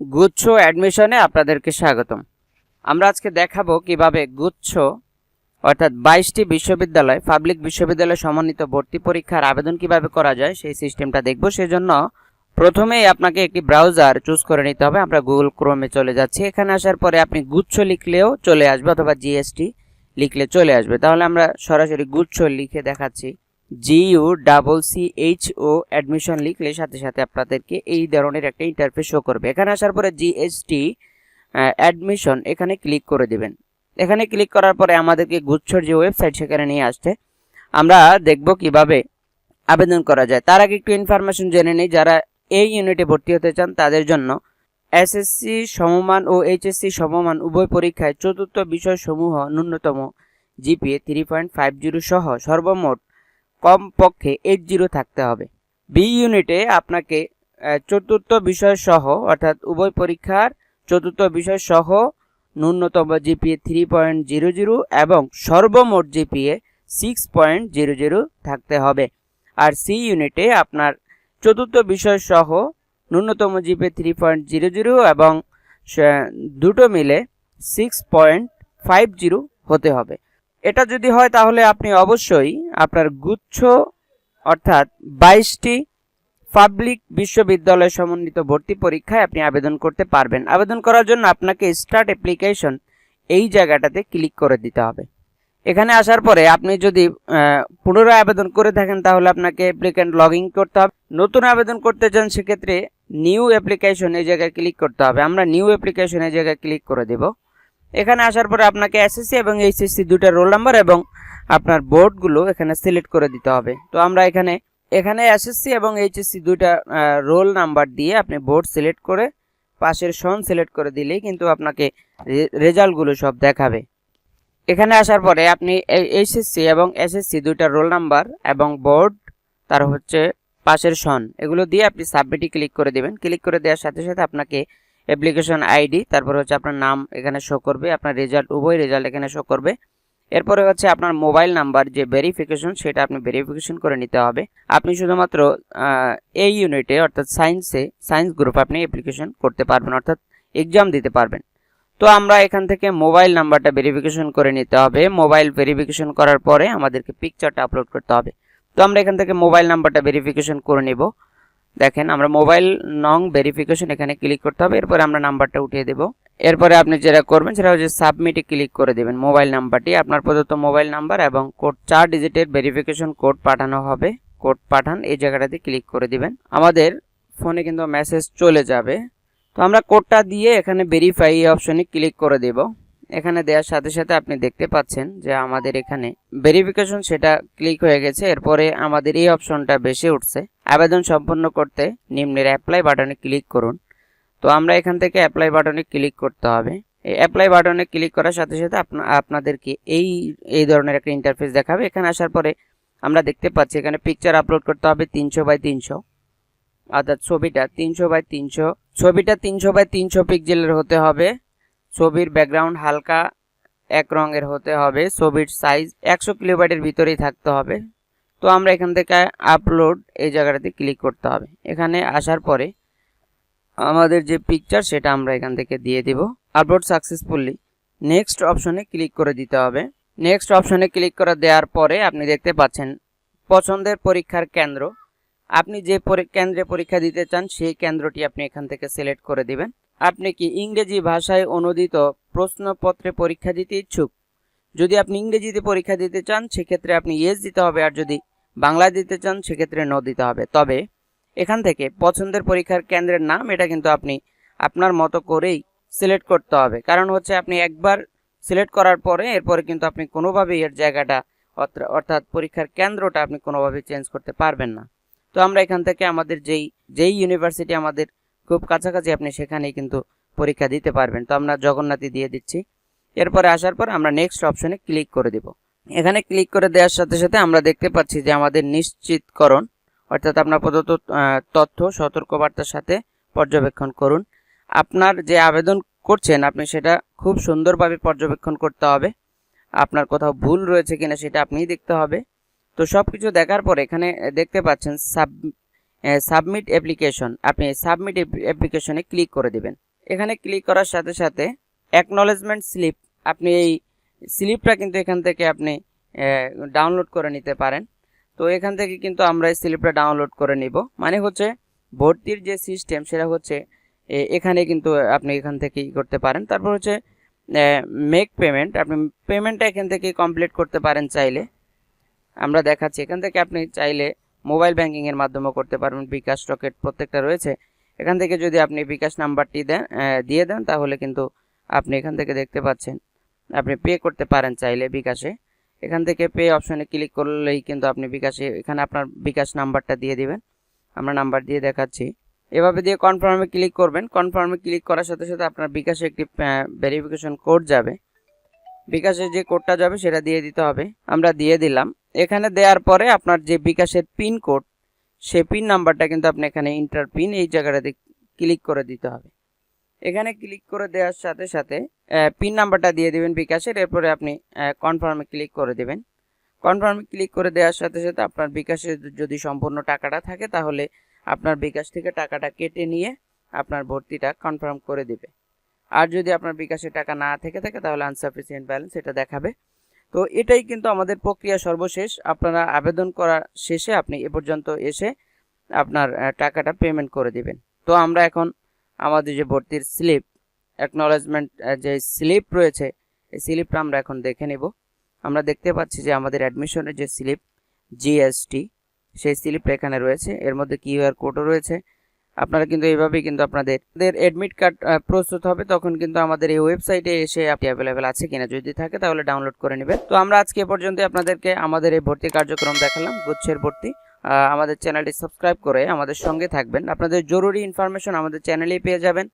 গুচ্ছ অ্যাডমিশনে আপনাদেরকে স্বাগতম। আমরা আজকে দেখাবো কীভাবে গুচ্ছ, অর্থাৎ বাইশটি বিশ্ববিদ্যালয়, পাবলিক বিশ্ববিদ্যালয় সমন্বিত ভর্তি পরীক্ষার আবেদন কীভাবে করা যায়, সেই সিস্টেমটা দেখব। সেজন্য প্রথমেই আপনাকে একটি ব্রাউজার চুজ করে নিতে হবে। আমরা গুগল ক্রোমে চলে যাচ্ছি। এখানে আসার পরে আপনি গুচ্ছ লিখলেও চলে আসবে অথবা জিএসটি লিখলে চলে আসবে। তাহলে আমরা সরাসরি গুচ্ছ লিখে দেখাচ্ছি। GU double C H O admission লিখলে সাথে সাথে আপনাদেরকে এই ধরনের একটা ইন্টারফেস শো করবে। এখানে আসার পরে জিএসটি অ্যাডমিশন এখানে ক্লিক করে দিবেন। এখানে ক্লিক করার পরে আমাদেরকে গুচ্ছর যে ওয়েবসাইট সেখানে নিয়ে আসছে, আমরা দেখব কীভাবে আবেদন করা যায়। তার আগে একটু ইনফরমেশন জেনে নিই, যারা এই ইউনিটে ভর্তি হতে চান তাদের জন্য এসএসসি সমমান ও এইচএসসি সমমান উভয় পরীক্ষায় চতুর্থ বিষয়সমূহ ন্যূনতম GPA three point five zero সহ সর্বমোট কমপক্ষে এইট জিরো থাকতে হবে। বি ইউনিটে আপনাকে চতুর্থ বিষয় সহ, অর্থাৎ উভয় পরীক্ষার চতুর্থ বিষয় সহ ন্যূনতম GPA three point zero zero এবং সর্বমোট GPA six point zero zero থাকতে হবে। আর সি ইউনিটে আপনার চতুর্থ বিষয় সহ ন্যূনতম GPA three point zero zero এবং দুটো মিলে সিক্স পয়েন্ট ফাইভ জিরো হতে হবে। এটা যদি হয় তাহলে আপনি অবশ্যই আপনার গুচ্ছ অর্থাৎ বাইশটি পাবলিক বিশ্ববিদ্যালয় সমন্বিত ভর্তি পরীক্ষায় আপনি আবেদন করতে পারবেন। আবেদন করার জন্য আপনাকে স্টার্ট অ্যাপ্লিকেশন এই জায়গাটাতে ক্লিক করে দিতে হবে। এখানে আসার পরে আপনি যদি পুনরায় আবেদন করে থাকেন তাহলে আপনাকে অ্যাপ্লিক্যান্ট লগ ইন করতে হবে। নতুন আবেদন করতে চান সেক্ষেত্রে নিউ অ্যাপ্লিকেশন এই জায়গায় ক্লিক করতে হবে। আমরা নিউ অ্যাপ্লিকেশন এই জায়গায় ক্লিক করে দেব। এখানে আসার পরে আপনাকে এসএসসি এবং এইচএসসি দুটো রোল নাম্বার এবং আপনার বোর্ডগুলো এখানে সিলেক্ট করে দিতে হবে। তো আমরা এখানে এখানে এসএসসি এবং এইচএসসি দুইটা রোল নাম্বার দিয়ে আপনি বোর্ড সিলেক্ট করে পাশের সন সিলেক্ট করে দিলেই কিন্তু আপনাকে রেজাল্টগুলো সব দেখাবে। এখানে আসার পরে আপনি এইচএসসি এবং এসএসসি দুইটা রোল নাম্বার এবং বোর্ড তার হচ্ছে পাশের সন, এগুলো দিয়ে আপনি সাবমিটে ক্লিক করে দিবেন। ক্লিক করে দেওয়ার সাথে সাথে আপনাকে অ্যাপ্লিকেশন আইডি তারপর হচ্ছে আপনার নাম এখানে শো করবে, আপনার রেজাল্ট উভয় রেজাল্ট এখানে শো করবে। এরপরে হচ্ছে আপনার মোবাইল নাম্বার যে ভেরিফিকেশন সেটা আপনি ভেরিফিকেশন করে নিতে হবে। আপনি শুধুমাত্র এই ইউনিটে অর্থাৎ সায়েন্সে সায়েন্স গ্রুপ আপনি অ্যাপ্লিকেশন করতে পারবেন, অর্থাৎ এক্সাম দিতে পারবেন। তো আমরা এখান থেকে মোবাইল নাম্বারটা ভেরিফিকেশন করে নিতে হবে। মোবাইল ভেরিফিকেশন করার পরে আমাদেরকে পিকচারটা আপলোড করতে হবে। তো আমরা এখান থেকে মোবাইল নাম্বারটা ভেরিফিকেশন করে নিব। দেখেন, আমরা মোবাইল নং ভেরিফিকেশন এখানে ক্লিক করতে হবে, এরপরে আমরা নাম্বারটা উঠিয়ে দেব। এরপরে আপনি যেটা করবেন, সেটা হচ্ছে সাবমিটে ক্লিক করে দেবেন মোবাইল নাম্বারটি আপনার প্রদত্ত মোবাইল নাম্বার এবং কোড চার ডিজিটের ভেরিফিকেশন কোড পাঠানো হবে। কোড পাঠান, এই জায়গাটাতে ক্লিক করে দিবেন। আমাদের ফোনে কিন্তু মেসেজ চলে যাবে। তো আমরা কোডটা দিয়ে এখানে ভেরিফাই অপশনে ক্লিক করে দেব। এখানে দেওয়ার সাথে সাথে আপনি দেখতে পাচ্ছেন যে আমাদের এখানে ভেরিফিকেশন সেটা ক্লিক হয়ে গেছে। এরপরে আমাদের এই অপশনটা বেশি উঠছে। আবেদন সম্পন্ন করতে নিম্নের অ্যাপ্লাই বাটনে ক্লিক করুন। তো আমরা এখান থেকে অ্যাপ্লাই বাটনে ক্লিক করতে হবে। এই অ্যাপ্লাই বাটনে ক্লিক করার সাথে সাথে আপনা, আপনাদেরকে এই এই ধরনের একটা ইন্টারফেস দেখাবে। এখানে আসার পরে আমরা দেখতে পাচ্ছি এখানে পিকচার আপলোড করতে হবে তিনশো বাই তিনশো। অর্থাৎ ছবিটা তিনশো বাই তিনশো। ছবিটা তিনশো বাই তিনশো পিক্সেলের হতে হবে। ছবির ব্যাকগ্রাউন্ড হালকা এক রঙের হতে হবে, ছবির সাইজ একশো কিলোবাইটের ভিতরেই থাকতে হবে। তো আমরা এখান থেকে আপলোড এই জায়গাটাতে ক্লিক করতে হবে। এখানে আসার পরে আমাদের যে পিকচার সেটা আমরা এখান থেকে দিয়ে দিব। আপলোড সাকসেসফুলি নেক্সট অপশনে ক্লিক করে দিতে হবে। নেক্সট অপশনে ক্লিক করে দেওয়ার পরে আপনি দেখতে পাচ্ছেন পছন্দের পরীক্ষার কেন্দ্র। আপনি যে কেন্দ্রে পরীক্ষা দিতে চান সেই কেন্দ্রটি আপনি এখান থেকে সিলেক্ট করে দিবেন। আপনি কি ইংরেজি ভাষায় অনুদিত প্রশ্নপত্রে পরীক্ষা দিতে ইচ্ছুক? যদি আপনি ইংরেজিতে পরীক্ষা দিতে চান, সেক্ষেত্রে আপনি ইয়েস দিতে হবে, আর যদি বাংলা দিতে চান, সেক্ষেত্রে নো দিতে হবে। তবে এখান থেকে পছন্দের পরীক্ষার কেন্দ্রের নাম, এটা কিন্তু আপনি আপনার মতো করেই সিলেক্ট করতে হবে। কারণ হচ্ছে আপনি একবার সিলেক্ট করার পরে, এরপরে কিন্তু আপনি কোনোভাবেই এর জায়গাটা অর্থ- অর্থাৎ পরীক্ষার কেন্দ্রটা আপনি কোনোভাবেই চেঞ্জ করতে পারবেন না। তো আমরা এখান থেকে আমাদের যেই যেই ইউনিভার্সিটি আমাদের খুব কাছাকাছি আপনি সেখানেই কিন্তু পরীক্ষা দিতে পারবেন। তো আমরা জগন্নাথই দিয়ে দিচ্ছি। এরপরে আসার পর আমরা নেক্সট অপশনে ক্লিক করে দিব। এখানে ক্লিক করে দেওয়ার সাথে সাথে আমরা দেখতে পাচ্ছি যে আমাদের নিশ্চিতকরণ, অর্থাৎ আপনার প্রদত্ত তথ্য সতর্কবার্তার সাথে পর্যবেক্ষণ করুন। আপনার যে আবেদন করছেন, আপনি সেটা খুব সুন্দরভাবে পর্যবেক্ষণ করতে হবে। আপনার কোথাও ভুল রয়েছে কিনা সেটা আপনিই দেখতে হবে। তো সব কিছু দেখার পর এখানে দেখতে পাচ্ছেন, সাব সাবমিট অ্যাপ্লিকেশন আপনি সাবমিট অ্যাপ্লিকেশনে ক্লিক করে দিবেন। এখানে ক্লিক করার সাথে সাথে অ্যাকনলেজমেন্ট স্লিপ আপনি এই স্লিপটা কিন্তু এখান থেকে আপনি ডাউনলোড করে নিতে পারেন। তো এখান থেকে কিন্তু আমরা এই স্লিপটা ডাউনলোড করে নিব। মানে হচ্ছে ভর্তির যে সিস্টেম সেটা হচ্ছে এখানে কিন্তু আপনি এখান থেকে ই করতে পারেন। তারপর হচ্ছে মেক পেমেন্ট আপনি পেমেন্টটা এখান থেকে কমপ্লিট করতে পারেন চাইলে। আমরা দেখাচ্ছি। এখান থেকে আপনি চাইলে মোবাইল ব্যাংকিংয়ের মাধ্যমে করতে পারবেন, বিকাশ রকেট প্রত্যেকটা রয়েছে। এখান থেকে যদি আপনি বিকাশ নাম্বারটি দেন দিয়ে দেন, তাহলে কিন্তু আপনি এখান থেকে দেখতে পাচ্ছেন, আপনি পে করতে পারেন চাইলে বিকাশে। এখান থেকে পে অপশনে ক্লিক করলেই কিন্তু আপনি বিকাশে, এখানে আপনার বিকাশ নাম্বারটা দিয়ে দিবেন। আমরা নাম্বার দিয়ে দেখাচ্ছি। এভাবে দিয়ে কনফার্মে ক্লিক করবেন। কনফার্মে ক্লিক করার সাথে সাথে আপনার বিকাশে একটি ভেরিফিকেশন কোড যাবে। বিকাশে যে কোডটা যাবে, সেটা দিয়ে দিতে হবে। আমরা দিয়ে দিলাম। এখানে দেওয়ার পরে আপনার যে বিকাশের পিন কোড সে পিন নাম্বারটা কিন্তু আপনি এখানে ইন্টার পিন এই জায়গাটাতে ক্লিক করে দিতে হবে। এখানে ক্লিক করে দেওয়ার সাথে সাথে পিন নাম্বারটা দিয়ে দেবেন বিকাশের, এরপরে আপনি কনফার্মে ক্লিক করে দেবেন। কনফার্মে ক্লিক করে দেওয়ার সাথে সাথে আপনার বিকাশের যদি সম্পূর্ণ টাকাটা থাকে, তাহলে আপনার বিকাশ থেকে টাকাটা কেটে নিয়ে আপনার ভর্তিটা কনফার্ম করে দিবে। আর যদি আপনার বিকাশে টাকা না থেকে থাকে, তাহলে আনসাফিসিয়েন্ট ব্যালেন্স এটা দেখাবে। তো এটাই কিন্তু আমাদের প্রক্রিয়া সর্বশেষ। আপনারা আবেদন করার শেষে আপনি এ পর্যন্ত এসে আপনার টাকাটা পেমেন্ট করে দিবেন। তো আমরা এখন আমাদের যে ভর্তির স্লিপ অ্যাকনলেজমেন্ট যে স্লিপ রয়েছে, এই স্লিপটা আমরা এখন দেখে নেব। আমরা দেখতে পাচ্ছি যে আমাদের অ্যাডমিশনের যে স্লিপ জিএসটি সেই স্লিপটা এখানে রয়েছে। এর মধ্যে কিউআর কোডও রয়েছে। আপনারা কিন্তু এইভাবেই কিন্তু আপনাদের অ্যাডমিট কার্ড প্রস্তুত হবে, তখন কিন্তু আমাদের এই ওয়েবসাইটে এসে আপনি অ্যাভেলেবেল আছে কিনা যদি থাকে তাহলে ডাউনলোড করে নেবেন। তো আমরা আজকে পর্যন্ত আপনাদেরকে আমাদের এই ভর্তি কার্যক্রম দেখালাম, গুচ্ছের ভর্তি। আমাদের চ্যানেলটি সাবস্ক্রাইব করে আমাদের সঙ্গে থাকবেন। আপনাদের জরুরি ইনফরমেশন আমাদের চ্যানেলেই পেয়ে যাবেন।